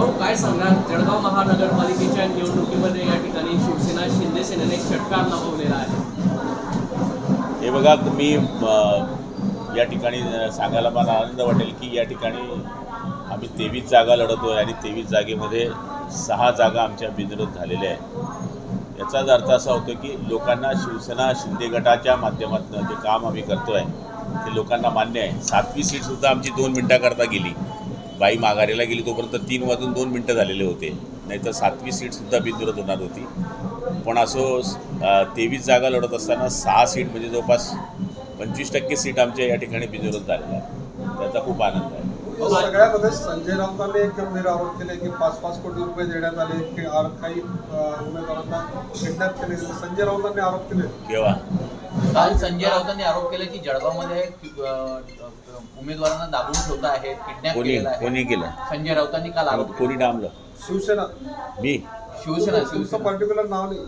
भाऊ काय सांगणार जळगाव महानगरपालिकेच्या निवडणुकीमध्ये या ठिकाणी शिवसेना शिंदे सेनेने षटकार लावलेला आहे. हे बघा तुम्ही या ठिकाणी सांगायला मला आनंद वाटेल की या ठिकाणी आम्ही तेवीस जागा लढतो आहे आणि तेवीस जागेमध्ये सहा जागा आमच्या बिनविरोध झालेल्या आहेत. याचाच अर्थ असा होतो की लोकांना शिवसेना शिंदे गटाच्या माध्यमातून जे काम आम्ही करतो आहे ते लोकांना मान्य आहे. सातवी सीटसुद्धा आमची दोन मिनटाकरता गेली. बाई माघारीला गेली तोपर्यंत तीन वाजून दोन मिनटं झालेले होते. नाहीतर सातवी सीटसुद्धा बिनविरोध होणार होती. पण असो तेवीस जागा लढत असताना सहा सीट म्हणजे जवळपास पंचवीस टक्के सीट आमच्या या ठिकाणी बिनविरोध झालेल्या आहे त्याचा खूप आनंद आहे. सगळ्यामध्ये संजय राऊतांनी एक गंभीर आरोप केले की पाच पाच कोटी रुपये देण्यात आले की काही उमेदवारांना. संजय राऊतांनी आरोप केले. केव्हा? काल संजय राऊतांनी आरोप केला की जळगावमध्ये उमेदवारांना दाबून ठेवता किडनॅप कोणी केलेला आहे. कोणी केलं? संजय राऊतांनी काल आरोप कोणी डांबलं शिवसेना. मी? शिवसेना शिवसेना. पर्टिक्युलर नाव नाही.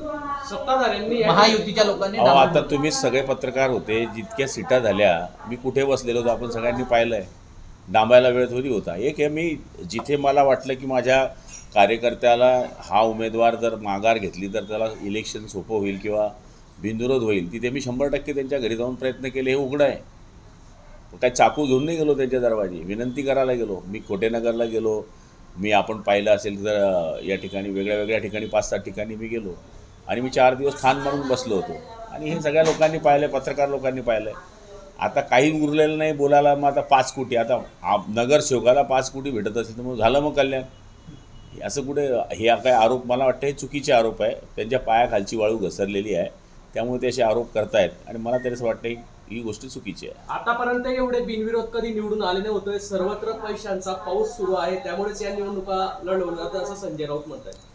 सत्ताधाऱ्यांनी या- महायुतीच्या लोकांनी अहो दाबून आता तुम्ही सगळे पत्रकार होते जितक्या सीटा झाल्या मी कुठे बसलेलो होतो आपण सगळ्यांनी पाहिलं आहे डांबायला वेळ थोडी होता. एक आहे मी जिथे मला वाटलं की माझ्या कार्यकर्त्याला हा उमेदवार जर माघार घेतली तर त्याला इलेक्शन सोपं होईल किंवा बिनविरोध होईल. तिथे मी शंभर टक्के त्यांच्या घरी जाऊन प्रयत्न केले हे उघडं आहे. काय चाकू घेऊन नाही गेलो त्यांच्या दरवाजी. विनंती करायला गेलो. मी खोटेनगरला गेलो. मी आपण पाहिलं असेल तर या ठिकाणी वेगळ्या वेगळ्या ठिकाणी पाच सात ठिकाणी मी गेलो. आणि मी चार दिवस खान मारून बसलो होतो. आणि हे सगळ्या लोकांनी पाहिलं पत्रकार लोकांनी पाहिलं आता काही उरलेलं नाही बोलायला मग आता पाच कोटी. आता नगरसेवकाला पाच कोटी भेटत असेल तर मग झालं मग कल्याण. असं कुठे हे काय आरोप मला वाटतं हे चुकीचे आरोप आहे. त्यांच्या पायाखालची वाळू घसरलेली आहे. त्यामुळे ते असे आरोप करतायत. आणि मला तरी असं वाटतं ही गोष्ट चुकीची आहे. आतापर्यंत एवढे बिनविरोध कधी निवडून आले नाही होतोय सर्वत्र पैशांचा पाऊस सुरू आहे. त्यामुळेच या निवडणुका लढवल्या जातात असं संजय राऊत म्हणतात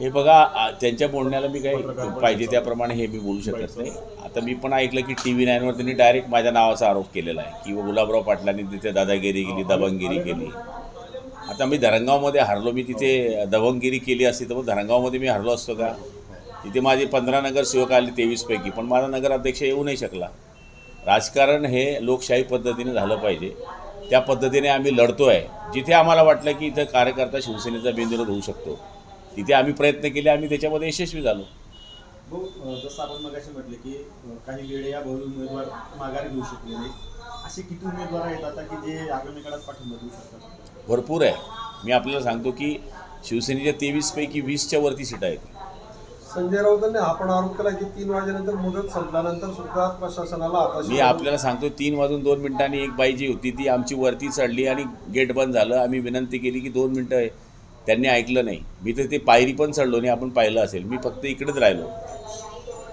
हे बघा त्यांच्या बोलण्याला मी काही पाहिजे त्याप्रमाणे हे मी बोलू शकत नाही. आता मी पण ऐकलं की टी व्ही नाईनवर त्यांनी डायरेक्ट माझ्या नावाचा आरोप केलेला आहे की गुलाबराव पाटलांनी तिथे दादागिरी केली दबंगगिरी केली. आता मी धरणगावमध्ये हरलो मी तिथे दबंगगिरी केली असती तर मग धरणगावमध्ये मी हरलो असतो का? तिथे माझे पंधरा नगरसेवक आले तेवीसपैकी पण माझा नगराध्यक्ष येऊ नाही शकला. राजकारण हे लोकशाही पद्धतीने झालं पाहिजे. त्या पद्धतीने आम्ही लढतो आहे जिथे आम्हाला वाटलं की इथं कार्यकर्ता शिवसेनेचा बिनविरोध होऊ शकतो तिथे आम्ही प्रयत्न केले आम्ही त्याच्यामध्ये यशस्वी झालो. जसं आपण मगाशी म्हटलं की काही वेळे या उमेदवार माघार घेऊ शकले नाही. असे किती उमेदवार आहेत आता की जे आगामी काळात पाठिंबा देऊ शकतात? भरपूर आहे. मी आपल्याला सांगतो की शिवसेनेच्या तेवीसपैकी वीसच्या वरती सीट आहेत. संजय राऊतांनी हा पण आरोप केला की तीन वाजेनंतर मुदत संपल्यानंतर सुद्धा प्रशासनाला हाताशी मी आपल्याला सांगतो तीन वाजून दोन मिनिटांनी एक बाई जी होती ती आमची वरती चढली आणि गेट बंद झालं. आम्ही विनंती केली की दोन मिनटं आहे. त्यांनी ऐकलं नाही. मी तर ते पायरी पण चढलो नाही आपण पाहिलं असेल. मी फक्त इकडेच राहिलो.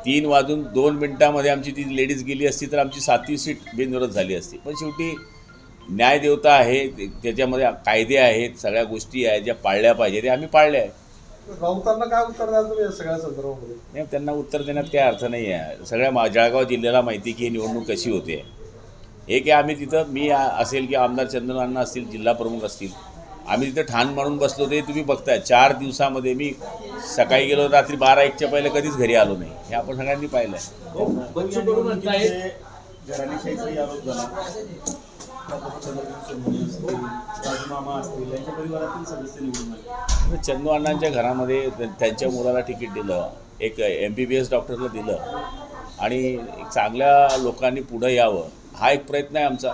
तीन वाजून दोन मिनटामध्ये आमची ती लेडीज गेली असती तर आमची सातवी सीट बिनविरोध झाली असती. पण शेवटी न्यायदेवता आहे त्याच्यामध्ये कायदे आहेत सगळ्या गोष्टी आहेत ज्या पाळल्या पाहिजे ते आम्ही पाळल्या आहेत. राऊतांना काय उत्तर द्याल तुम्ही या सगळ्या संदर्भामध्ये? नाही त्यांना उत्तर देण्यात काही अर्थ नाही आहे. सगळ्या मा जळगाव जिल्ह्याला माहिती की ही निवडणूक कशी होते. एक आहे आम्ही तिथं मी असेल की आमदार चंदन अण्णा असतील जिल्हा प्रमुख असतील आम्ही तिथं ठाण मारून बसलो ते तुम्ही बघताय. चार दिवसामध्ये मी सकाळी गेलो रात्री बारा एकच्या पहिले कधीच घरी आलो नाही. हे आपण सगळ्यांनी पाहिलं आहे चंदू अण्णांच्या घरामध्ये त्यांच्या मुलाला तिकीट दिलं एक एम बी बी एस डॉक्टरला दिलं आणि चांगल्या लोकांनी पुढं यावं हा एक प्रयत्न आहे आमचा.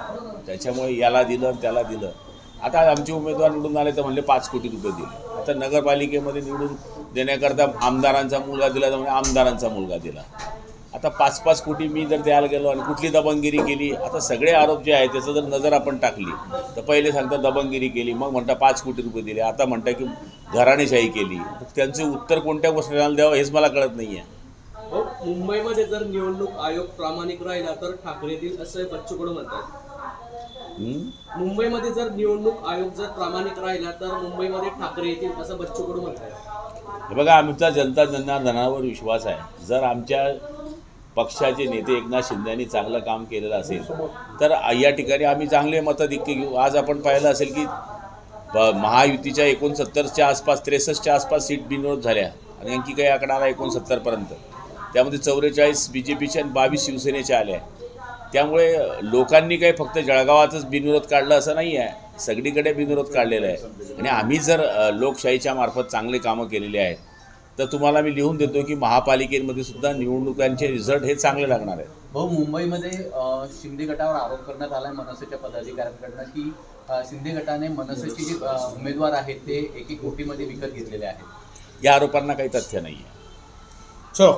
त्याच्यामुळे याला दिलं आणि त्याला दिलं. आता आमचे उमेदवार निवडून आले तर म्हणले पाच कोटी रुपये दिले. आता नगरपालिकेमध्ये निवडून देण्याकरता आमदारांचा मुलगा दिला तर म्हणजे आमदारांचा मुलगा दिला. आता पाच पाच कोटी मी जर द्यायला गेलो आणि कुठली दबंगिरी केली आता सगळे आरोप जे आहेत त्याचं जर नजर आपण टाकली तर पहिले सांगता दबंगिरी केली मग म्हणता पाच कोटी रुपये दिले आता म्हणता की घराणेशाही केली. त्यांचे उत्तर कोणत्या गोष्टीला द्यावं हेच मला कळत नाही आहे भाऊ, मुंबईमध्ये जर निवडणूक आयोग प्रामाणिक राहिला तर ठाकरे येतील असं बच्चू कडू म्हणतात मुंबईमध्ये जर निवडणूक आयोग जर प्रामाणिक राहिला तर मुंबईमध्ये ठाकरे येतील असं बच्चू कडू म्हणतात. हे बघा आमचा जनता जनार्दनावर विश्वास आहे. जर आमच्या पक्षाचे नेते एकनाथ शिंदे यांनी चांगलं काम केलेलं असेल तर या ठिकाणी आम्ही चांगले मताधिक्य घेऊ. आज आपण पाहिलं असेल की ब- महायुतीच्या एकोणसत्तरच्या आसपास त्रेसष्टच्या आसपास सीट बिनविरोध झाल्या. आणि आणखी काही आकडा आला एकोणसत्तरपर्यंत. त्यामध्ये चौवेचाळीस बी जे पीच्या आणि बावीस शिवसेनेच्या आल्या. त्यामुळे लोकांनी काही फक्त जळगावातच बिनविरोध काढलं असं नाही आहे सगळीकडे बिनविरोध काढलेलं आहे. आणि आम्ही जर लोकशाहीच्या मार्फत चांगले कामं केलेली आहेत तर तुम्हाला मी लिहून देतो की महापालिकेमध्ये सुद्धा निवडणुकांचे रिझल्ट हे चांगले लागणार आहेत. भाऊ मुंबईमध्ये अ, शिंदे गटावर आरोप करण्यात आलाय मनसेच्या पदाधिकाऱ्यांकडनं की शिंदे गटाने मनसेचे जे उमेदवार आहेत ते एक एक कोटीमध्ये विकत घेतलेले आहेत. या आरोपांना काही तथ्य नाही आहे चलो.